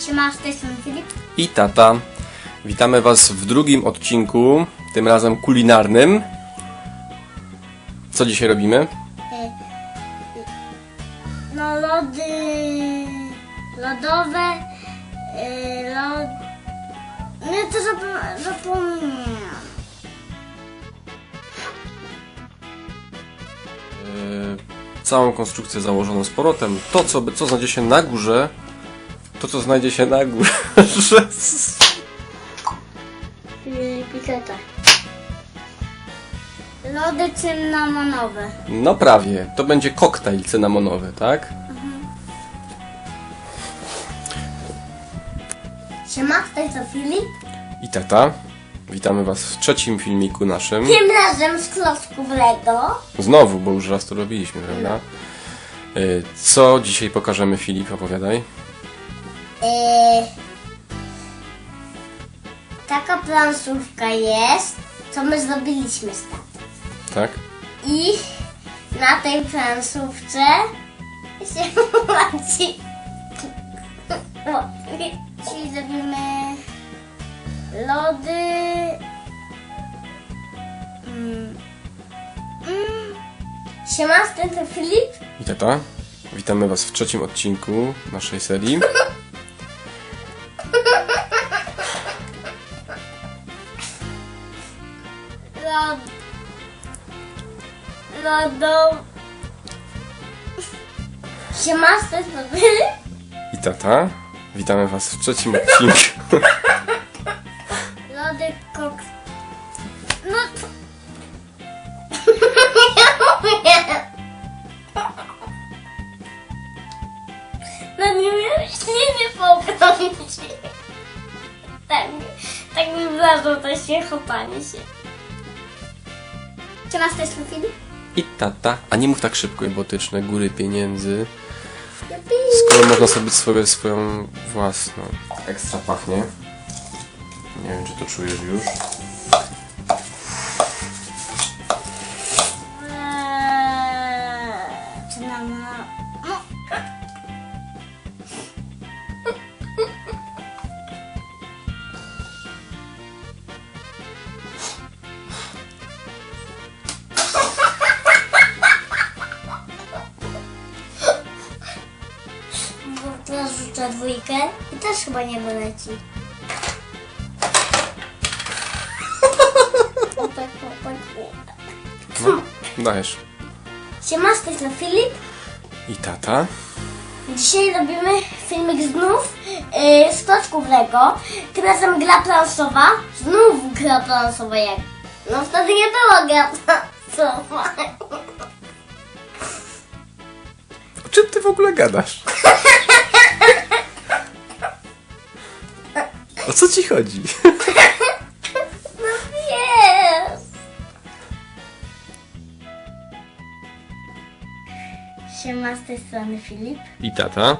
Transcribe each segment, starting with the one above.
Siema, z tej strony Filip. i tata. Witamy Was w drugim odcinku, tym razem kulinarnym. Co dzisiaj robimy? No lody lodowe, yy, lod... Nie, to zapo- zapomniałam. Yy, całą konstrukcję założoną z powrotem. To, co, co znajdzie się na górze, to, co znajdzie się na górze. Piketa. Lody cynamonowe. No prawie. To będzie koktajl cynamonowy, tak? Siema, z tej strony Filip. I tata. Witamy Was w trzecim filmiku naszym. Tym razem z klocków Lego. Znowu, bo już raz to robiliśmy, prawda? Yy, Co dzisiaj pokażemy, Filip? Opowiadaj. Yy, taka plansówka jest, co my zrobiliśmy z tatą. Tak? I na tej plansówce się ładzi. Czyli zrobimy lody. Mm. Mm. Siema, to Filip. I tata. Witamy Was w trzecim odcinku naszej serii. Lod... Lodą... Siema, z Filip. I tata. Witamy Was w trzecim odcinku. Lody kok... No... to- No nie miałeś nie poprawić. Tak, tak mi zdarzyło to śmiechopanie się. Czy masz też Filip? I tata. A nie mów tak szybko, ebotyczne góry pieniędzy. Skoro można sobie swoje, swoją własną. Ekstra pachnie. Nie wiem, czy to czujesz już. Rzucę dwójkę i też chyba nie wyleci. Tak, o. No, dajesz. Siema, z tej Filip. I tata. Dzisiaj robimy filmik znów yy, z klocków Lego. Tym razem gra plansowa. Znów gra plansowa jak... No wtedy nie było gra plansowa. O czym ty w ogóle gadasz? O co ci chodzi? No jest. Siema, z tej strony Filip. I tata.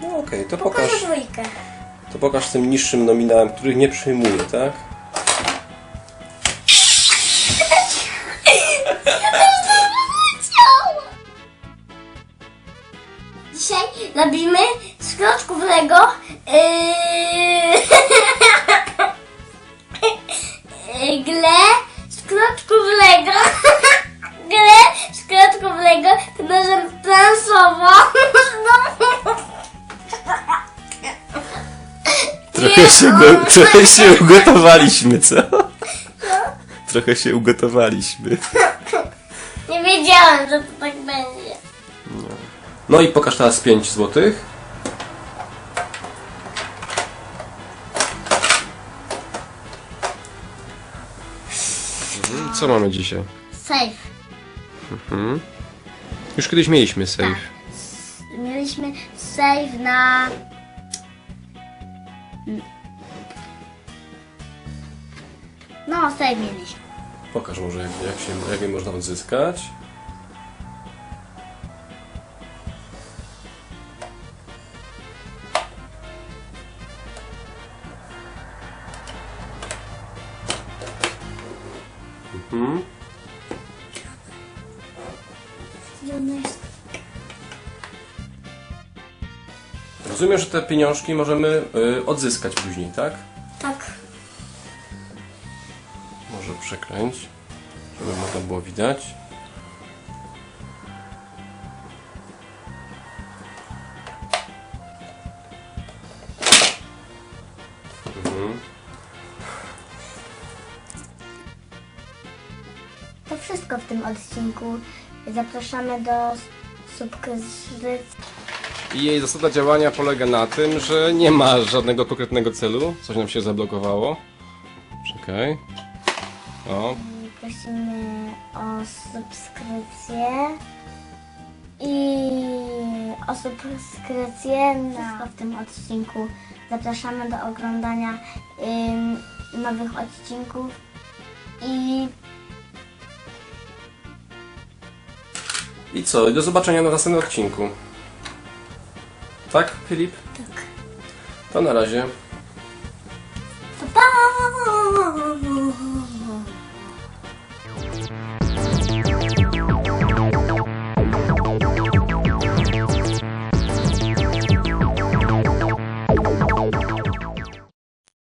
No okej, to pokaż. Pokażę dwójkę. To pokaż tym niższym nominałem, których nie przyjmuję, tak? Trochę się, go, trochę się ugotowaliśmy, co? Trochę się ugotowaliśmy. nie wiedziałam, że to tak będzie No i pokaż teraz 5 złotych. Mhm, Co mamy dzisiaj? safe Już kiedyś mieliśmy save. mieliśmy save na no save mieliśmy Pokaż może jak, jak, się, jak je można odzyskać. Mhm. Rozumiem, że te pieniążki możemy y, odzyskać później? Tak. Może przekręć, żeby można było widać. Mhm. To wszystko w tym odcinku. Zapraszamy do subskrypcji. I jej zasada działania polega na tym, że nie ma żadnego konkretnego celu. Coś nam się zablokowało. Czekaj. O, Prosimy o subskrypcję i o subskrypcję na w tym odcinku. Zapraszamy do oglądania ym, nowych odcinków i I co? I do zobaczenia na następnym odcinku. Tak, Filip? tak. To na razie.